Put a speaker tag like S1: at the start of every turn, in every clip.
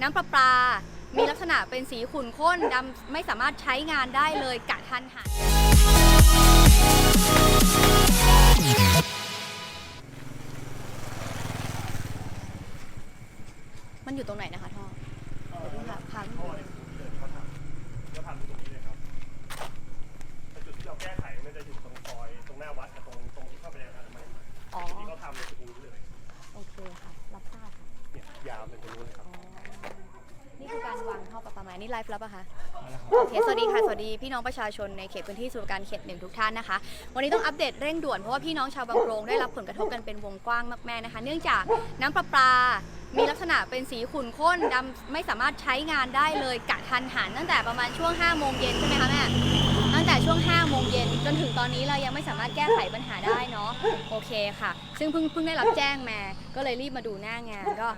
S1: น้ำประปา มีลักษณะเป็นสีขุ่นข้นดำไม่สามารถใช้งานได้เลยกะทันหันมันอยู่ตรงไหนนะคะ
S2: นี่ไล
S1: ฟ์แล้วปะคะโอเคสวัสดีค่ะ สวัสดีพี่น้องประชาชนในเขตพื้นที่ส่วนการเขตหนึ่งทุกท่านนะคะ วันนี้ต้องอัปเดตเร่งด่วนเพราะว่าพี่น้องชาวบางโปรงได้รับผลกระทบกันเป็นวงกว้างมากแม่นะคะ เนื่องจากน้ำประปา มีลักษณะเป็นสีขุ่นข้นดำไม่สามารถใช้งานได้เลยกะทันหันตั้งแต่ประมาณช่วง5โมงเย็นใช่ไหมคะแม่ตั้งแต่ช่วง5โมงเย็นจนถึงตอนนี้เรายังไม่สามารถแก้ไขปัญหาได้เนาะโอเคค่ะ ซึ่งเพิ่งเพิ่งได้รับแจ้งมาก็เลยรีบมาดูหน้างานก็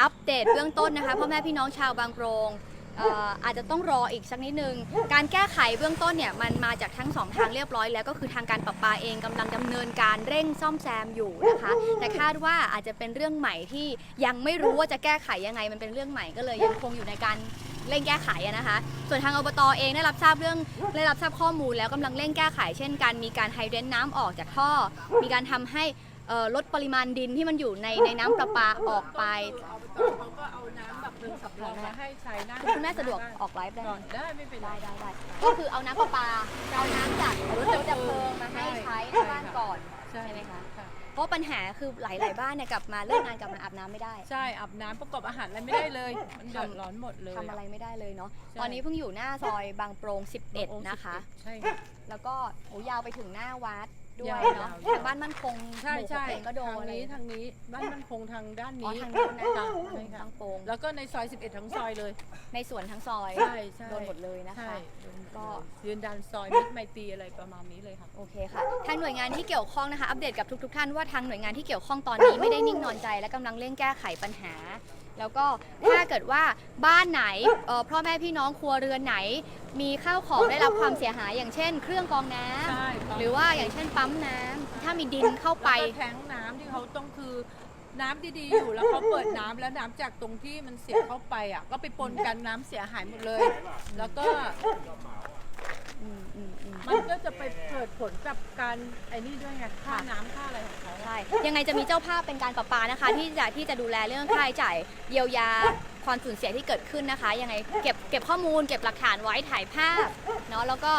S1: อัปเดตเบื้องต้นนะคะพ่อแม่พี่น้องชาวบางโปรง เอ่ออาจจะต้องรออีกสักนิดนึง การแก้ไขเบื้องต้นเนี่ยมันมาจากทั้งสองทางเรียบร้อยแล้วก็คือทางการประปาเองกำลังดำเนินการเร่งซ่อมแซมอยู่นะคะ แต่คาดว่าอาจจะเป็นเรื่องใหม่ที่ยังไม่รู้ว่าจะแก้ไขยังไงมันเป็นเรื่องใหม่ก็เลยยังคงอยู่ในการเร่งแก้ไขอะนะคะ ส่วนทางอบตเองได้รับทราบเรื่องได้รับทราบข้อมูลแล้วกำลังเร่งแก้ไข เช่นการมีการไฮเดรนน้ำออกจากท่อ มีการทำให้ เอ่อลดปริมาณดินที่มันอยู่ในในน้ำประปาออกไป
S3: อบตเขาก็เอาน้ำแบบหนึ่งสำรองมาให้ใช้หน้า
S1: คุณแม่สะดวกออกไลฟ์ได้ไห
S3: ก่
S1: ม
S3: อนได้ไม่เป็นไร
S1: ได้ได้ได้ก็คือเอาน้ำประปาเอาน้ำจากรถดับเพลิงมาให้ใช้ที่บ้านก่อน
S3: ใช่
S1: ใช่ไหมคะ
S3: ค่ะ
S1: เพราะปัญหาคือหลาย ๆ บ้านเนี่ยกลับมาเลิกงานกลับมาอาบน้ำไม่ได้
S3: ใช่อาบน้ำประกอบอาหารอะไรไม่ได้เลย มันเดือดร้อนหมดเลย
S1: ทำอะไรไม่ได้เลยเนาะ
S3: ใช่
S1: ตอนนี้เพิ่งอยู่หน้าซอยบางโปรง 11 นะคะ
S3: ใช่ค่ะ
S1: แล้วก็โหยาวไปถึงหน้าวัด ด้วย
S3: ยาว
S1: เนาะ
S3: ยาว
S1: ทางบ้านมั่นคง
S3: ใช่
S1: หมู่
S3: ใช่
S1: หกเองก็โดน
S3: ทาง
S1: อะไร
S3: นี้ทางนี้บ้านมันคงทางด้าน
S1: อ๋อ
S3: นี้
S1: ทางนู้นนะ
S3: ค่ะ
S1: ทาง
S3: ใช่ค่ะ
S1: บางโปรง
S3: แล้วก็ในซอย 11 ทั้งซอยเลย
S1: ในสวนทั้งซอย
S3: ใช่ใช่
S1: โดนหมดเลยนะคะ
S3: ใช่ก็
S1: ก็
S3: ยืนดันซอยมิตรไมตรีอะไรประมาณนี้เลยค่ะ
S1: โอเคค่ะทางหน่วยงานที่เกี่ยวข้องนะคะ อัปเดตกับทุกๆท่านว่าทางหน่วยงานที่เกี่ยวข้องตอนนี้ไม่ได้นิ่งนอนใจและกำลังเร่งแก้ไขปัญหา แล้วก็ถ้าเกิดว่าบ้านไหนเอ่อพ่อแม่พี่น้องครัวเรือนไหน มีข้าวของได้รับความเสียหายอย่างเช่น เครื่องกรองน้ำ
S3: ใช่
S1: หรือว่าอย่างเช่นปั๊มน้ำถ้ามีดินเข้าไป
S3: แล้วก็แทงน้ำที่เขาต้องคือน้ำดีๆอยู่แล้วเขาเปิดน้ำแล้วน้ำจากตรงที่มันเสียเข้าไปอะก็ไปปนกันน้ำเสียหายหมดเลย แล้วก็
S1: อืมอืมอืม
S3: มันก็จะไปเกิด ผลกับการไอ้นี่ด้วยไงค่าน้ำค่าอะไรของเขา
S1: ใช่ยังไงจะมีเจ้าภาพเป็นการประปานะคะ ที่จะที่จะดูแลเรื่องค่าใช้จ่ายเยียวยาความสูญเสียที่เกิดขึ้นนะคะ ยังไงเก็บเก็บข้อมูล เก็บหลักฐานไว้ถ่ายภาพเนาะแล้วก็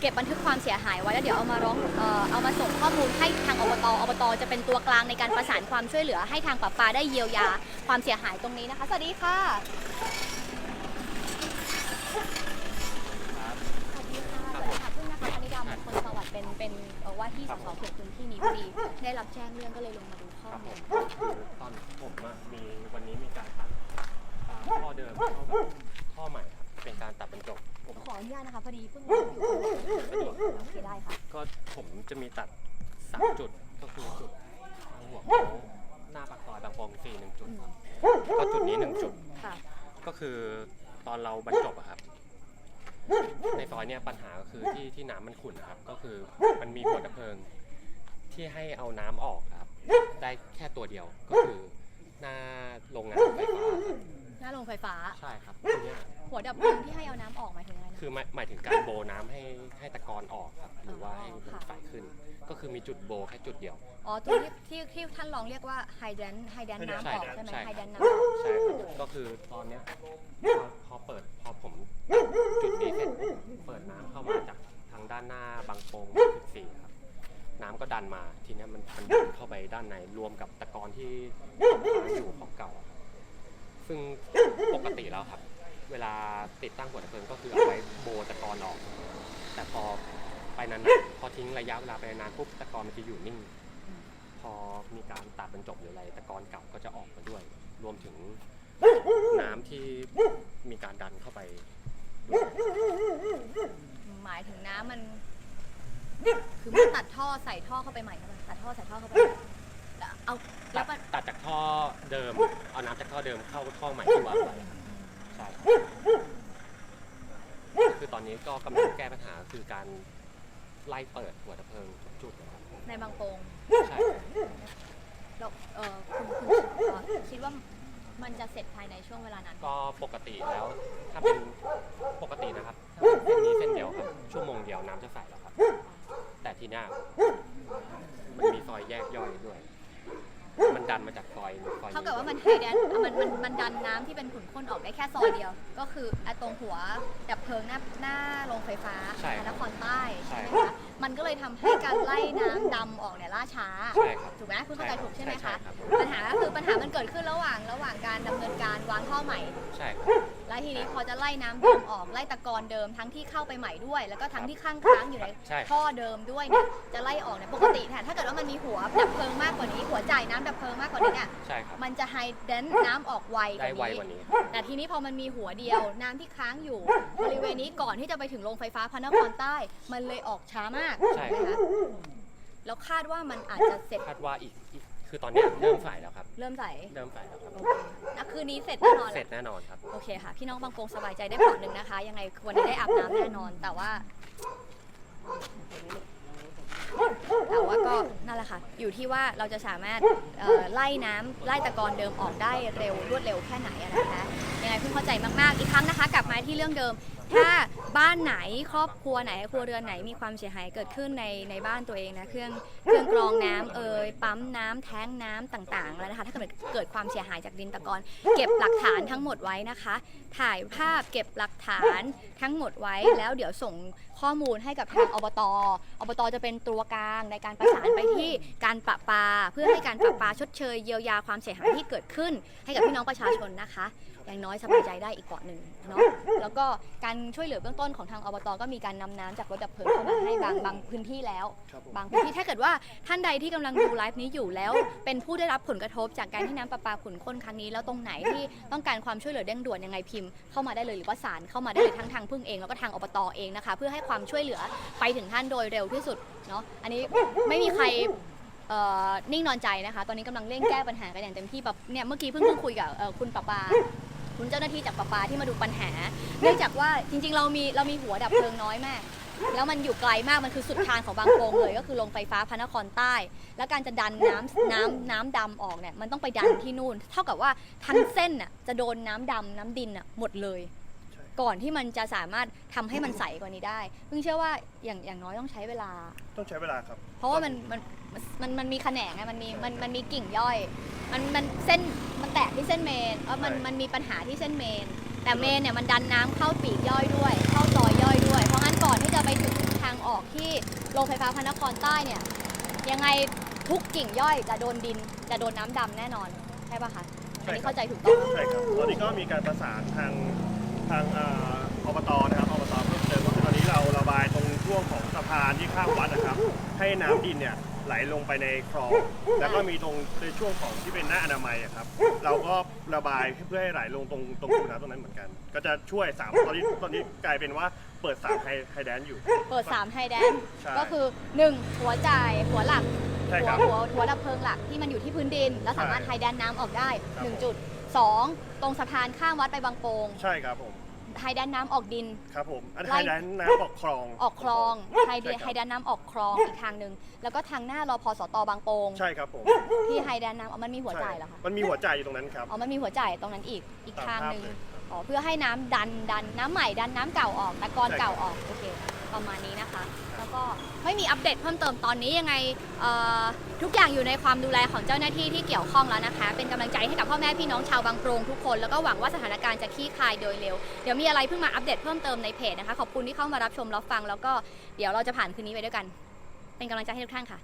S1: เก็บบันทึกความเสียหายไว้แล้วเดี๋ยวเอามาร้องเอ่อเอามาส่งข้อมูลให้ทางอบตอบตจะเป็นตัวกลางในการประสานความช่วยเหลือให้ทางประปาได้เยียวยาความเสียหายตรงนี้นะคะ สวัสดีค่ะสวัสดีค่ะสวัสดีค่ะพึ่งนะคะธนิดามงคลสวัสดิ์ เป็นเป็นเอ่อว่าที่สสเขตพื้นที่นี้พอดีได้รับแจ้งเรื่องก็เลยลงมาดูข้อ
S2: ครับผ
S1: มูล
S2: มคือตอนผมอะมีวันนี้มีการตัดอ่าท่อเดิมเข้าแบบท่อใหม่ครับเป็นการตัดบรรจบผม
S1: ขออนุญาตนะคะพอดีเพิ่งอยู่โอเคได้ค่ะ
S2: ก็ผมจะมีตัดสามจุดก็คือจุดทางหัวโค้งหน้าปากซอยบางโปงสี่หนึ่งจุดครับก็จุดนี้หนึ่งจุด
S1: ค่ะ
S2: ก็คือตอนเราบรรจบอะครับ ในซอยเนี่ยปัญหาก็คือที่ที่น้ำมันขุ่นนะครับ ก็คือมันมีหัวดับเพลิง ที่ให้เอาน้ำออกครับ ได้แค่ตัวเดียวก็คือหน้าโรงงานไฟฟ้าครับ
S1: หน้าโรงไฟฟ้า
S2: ใช่ครับทีเนี้ย
S1: หัวดับเพลิงที่ให้เอาน้ำออกหมายถึงอะไรนะ
S2: คือหมายหมายถึงการโบน้ำให้ให้ตะกอนออกครับ หรือว่าให้มัน
S1: ค่ะ
S2: ใสขึ้น ก็คือมีจุดโบแค่จุดเดียว
S1: อ๋อตัวที่ที่ที่ท่านลองเรียกว่าไฮแดนไฮแดนน้ำออกใช่ไหม
S2: ใช่
S1: ไฮ
S2: ค
S1: แด
S2: รับ
S1: นน้ำออก
S2: ใช่ครับก็คือตอนเนี้ยพอพอเปิดพอผมจุดนี้ เปิดน้ำเข้ามาจากทางด้านหน้าบางโปง14ครับ น้ำก็ดันมา ทีเนี้ยมันมันดันเข้าไปด้านในรวมกับตะกอนที่ค้างอยู่ของเก่าอะซึ่งปกติแล้วครับ เวลาติดตั้งหัวตะเพิงก็คือเอาไว้โบตะกอนออก แต่พอไปนานๆพอทิ้งระยะเวลาไปนานๆปุ๊บตะกอนมันจะอยู่นิ่ง พอมีการตัดบรรจบหรืออะไรตะกอนเก่าก็จะออกมาด้วย รวมถึงน้ำที่มีการดันเข้าไป
S1: หมายถึงน้ำมัน คือมันตัดท่อใส่ท่อเข้าไปใหม่ใช่ไหมตัดท่อใส่ท่อเข้าไปแล้วเอาแล้
S2: ตัวด
S1: มัน
S2: ตัดจากท่อเดิม เอาน้ำจากท่อเดิมเข้าท่อใหม่ที่วางไว้ใช่ครับคือตอนนี้ก็กำลังแก้ปัญหาคือการไล่เปิดหัวตะเพลิงทุกจุดนะครับ
S1: ในบางโปรง
S2: ใช่ครับ
S1: แล้วเออคุณคุณเอ่อคิดว่า มันจะเสร็จภายในช่วงเวลานั้น
S2: ก็ปกติแล้ว ถ้าเป็นปกตินะครับถ้าเป็นเส้นนี้เส้นเดียวครับชั่วโมงเดียวน้ำจะใสแล้วครับ แต่ทีเนี้ยมันมีซอยแยกย่อยด้วย มันดันมาจากซอยซอยนี้
S1: เท่ากับว่ามันไฮแดนมันมันมันดันน้ำที่เป็นขุ่นข้นออกได้แค่ซอยเดียว ก็คือไอ้ตรงหัวดับเพลิงหน้าหน้าโรงไฟฟ้า
S2: ใช่
S1: นครใต้
S2: ใช่
S1: ใช่ไหมคะ มันก็เลยทำให้การไล่น้ำดำออกเนี่ยล่าช้า
S2: ใช่ครับ
S1: ถูกไหมคุณเข้าใจถูกใช่ไหม
S2: ใช่
S1: คะ
S2: ครับ
S1: ปัญหาก็คือปัญหามันเกิดขึ้นระหว่างระหว่างการดำเนินการวางท่อใหม่
S2: ใช่ครับ
S1: และทีนี้พอจะไล่น้ำเดิมออกไล่ตะกอนเดิมทั้งที่เข้าไปใหม่ด้วย แล้วก็ทั้งที่ข้างค้างอยู่ใน
S2: ใช่
S1: ท่อเดิมด้วยเนี่ยจะไล่ออกเนี่ยปกติเนี่ยถ้าเกิดว่ามันมีหัวดับเพลิงมากกว่านี้ หัวจ่ายน้ำดับเพลิงมากกว่านี้เนี่ย
S2: ใช่ครับ
S1: มันจะไฮเดนน้ำออกไวก
S2: ได้ไว
S1: ว่าก
S2: ว่านี้
S1: นี้ แต่ทีนี้พอมันมีหัวเดียวน้ำที่ค้างอยู่บริเวณนี้ก่อนที่จะไปถึงโรงไฟฟ้าพระนครใต้ มันเลยออกช้ามาก
S2: ใช่
S1: ไหมคะแล้วคาดว่ามันอาจจะเสร็จ
S2: คาดว่าอีกอีก คือตอนเนี้ยเริ่มใสแล้วครับ
S1: เริ่มใส
S2: เริ่มใสแล้วครับ
S1: โอเคนะคืนนี้เสร็จแน่นอนแห
S2: เสร็
S1: ละ
S2: จแน่นอนครับ
S1: โอเคค่ะ พี่น้องบางโปงสบายใจได้เปราะหนึ่งนะคะ ยังไงวันนี้ได้อาบน้ำแน่นอน แต่ว่า แต่ว่าก็นั่นแหละค่ะ อยู่ที่ว่าเราจะสามารถเอ่อไล่น้ำไล่ตะกอนเดิมออกได้เร็วรวดเร็วแค่ไหนอะนะคะ ยังไงเพิ่งเข้าใจมากๆ อีกครั้งนะคะ กลับมาที่เรื่องเดิม ถ้า บ้านไหนครอบครัวไหนครัวเรือนไหนมีความเสียหายเกิดขึ้นในในบ้านตัวเองนะเครื่องเครื่องกรองน้ำเอ่ยปั๊มน้ำแท้งน้ำต่างๆแล้วนะคะถ้าเกิดเกิดความเสียหายจากดินตะกอนเก็บหลักฐานทั้งหมดไว้นะคะ ถ่ายภาพเก็บหลักฐานทั้งหมดไว้แล้วเดี๋ยวส่งข้อมูลให้กับทางอบตอบตจะเป็นตัวกลางในการประสานไปที่การประปา เพื่อให้การประปาชดเชยเยียวยาความเสียหายที่เกิดขึ้น ให้กับพี่น้องประชาชนนะคะ อย่างน้อยสบายใจได้อีกเกาะหนึ่งเนาะแล้วก็การช่วยเหลือเบื้องต้นของทางอบตก็มีการนำน้ำจากรถดับเพลิงเข้ามาให้บางบางพื้นที่แล้ว
S4: ครับผม
S1: บางพื้นที่ถ้าเกิดว่าท่านใดที่กำลังดูไลฟ์นี้อยู่แล้ว เป็นผู้ได้รับผลกระทบจากการที่น้ำประปาขุ่นข้นครั้งนี้แล้วตรงไหนที่ต้องการความช่วยเหลือเร่งด่วนยังไงพิมพ์เข้ามาได้เลยหรือว่าสารเข้ามาได้เลยทั้งทางพึ่งเองแล้วก็ทางอบตเองนะคะ เพื่อให้ความช่วยเหลือไปถึงท่านโดยเร็วที่สุดเนาะอันนี้ไม่มีใครเอ่อนิ่งนอนใจนะคะ ตอนนี้กำลังเร่งแก้ปัญหากันอย่างเต็มที่แบบเนี่ยเมื่อกี้เพิ่งเพิ่งคุยกับเอ่อคุณประปา คุณเจ้าหน้าที่จากประปาที่มาดูปัญหา เนื่องจากว่าจริง ๆ เรามีเรามีหัวดับเพลิงน้อยมาก แล้วมันอยู่ไกลมากมันคือสุดทางของบางโปงเลย ก็คือโรงไฟฟ้าพระนครใต้ แล้วการจะดันน้ำน้ำน้ำดำออกเนี่ยมันต้องไปดันที่นู่น เท่ากับว่าทั้งเส้นน่ะจะโดนน้ำดำน้ำดินน่ะหมดเลย
S4: ใช่
S1: ก่อนที่มันจะสามารถทำให้มันใสกว่านี้ได้เพิ่งเชื่อว่าอย่างอย่างน้อยต้องใช้เวลา
S4: ต้องใช้เวลาครับ
S1: เพราะว่ามันมัน มันมันมีแขนงไงมันมีมันมันมีกิ่งย่อย มันมันเส้นมันแตกที่เส้นเมนเออมัน
S4: ใช่
S1: มันมีปัญหาที่เส้นเมน แต่เมนเนี่ยมันดันน้ำเข้าปีกย่อยด้วย เข้าซอยย่อยด้วย เพราะงั้นก่อนที่จะไปถึงทางออกที่โรงไฟฟ้าพระนครใต้เนี่ยยังไงทุกกิ่งย่อยจะโดนดินจะโดนน้ำดำแน่นอนใช่ปะคะอันนี้
S4: ใช่ครับ
S1: เข้าใจถูกต้องไหม
S4: ใช่ครับตอนนี้ก็มีการประสานทางทางเอ่ออบตนะครับอบตเพิ่มเติมก็คือตอนนี้เราระบายตรงช่วงของสะพานที่ข้ามวัดนะครับ ให้น้ำดินเนี่ย ไหลลงไปในคลอง แล้วก็มีตรงในช่วงของที่เป็นหน้าอนามัยอะครับ เราก็ระบายเพื่อให้ไหลลงตรงตรงคูน้ำตรงนั้นเหมือนกัน ก็จะช่วยสามตอนนี้ตอนนี้กลายเป็นว่าเปิดสามไฮไฮแดนอยู่
S1: เปิด 3 ไฮแดน
S4: ใช่
S1: ก็คือ 1 หัวจ่ายหัวหลัก
S4: ใช่
S1: หั
S4: ควรับ
S1: หัวหัวดับเพลิงหลักที่มันอยู่ที่พื้นดิน แล้วสามารถ
S4: ใช่
S1: ไฮแดนน้ำออกได้
S4: ครับ
S1: 1จุด 2 ตรงสะพานข้ามวัดไปบางโปง
S4: ใช่ครับผม
S1: ไฮแดนน้ำออกดิน
S4: ครับผม อัน
S1: ไล่
S4: ไฮแดนน้ำออกคลอง
S1: ออกคลองไฮเด
S4: ใช่ครับ
S1: ไฮแดนน้ำออกคลองอีกทางหนึ่งแล้วก็ทางหน้ารอพอสตบางโปง
S4: ใช่ครับผม
S1: ที่ไฮแดนน้ำอ๋อมันมีหัวจ่ายเหรอคะ
S4: มันมีหัวจ่ายอยู่ตรงนั้นครับ
S1: อ๋อมันมีหัวจ่ายตรงนั้นอีกอีก
S4: ตาม
S1: ทาง
S4: ภาพ
S1: หนึ่ง
S4: เลยครับ
S1: อ๋อเพื่อให้น้ำดันดันน้ำใหม่ดันน้ำเก่าออกตะกอน
S4: ใช่ครับ
S1: เก่าออกโอเค ประมาณนี้นะคะแล้ว ก็ไม่มีอัปเดตเพิ่มเติมตอนนี้ยังไงทุกอย่างอยู่ในความดูแลของเจ้าหน้าที่ที่เกี่ยวข้องแล้วนะคะ เป็นกำลังใจให้กับพ่อแม่พี่น้องชาวบางโปรงทุกคน แล้วก็หวังว่าสถานการณ์จะคลี่คลายโดยเร็ว เดี๋ยวมีอะไรเพิ่งมาอัปเดตเพิ่มเติมในเพจนะคะ ขอบคุณที่เข้ามารับชมรับฟัง แล้วก็เดี๋ยวเราจะผ่านคืนนี้ไปด้วยกัน เป็นกำลังใจให้ทุกท่านค่ะ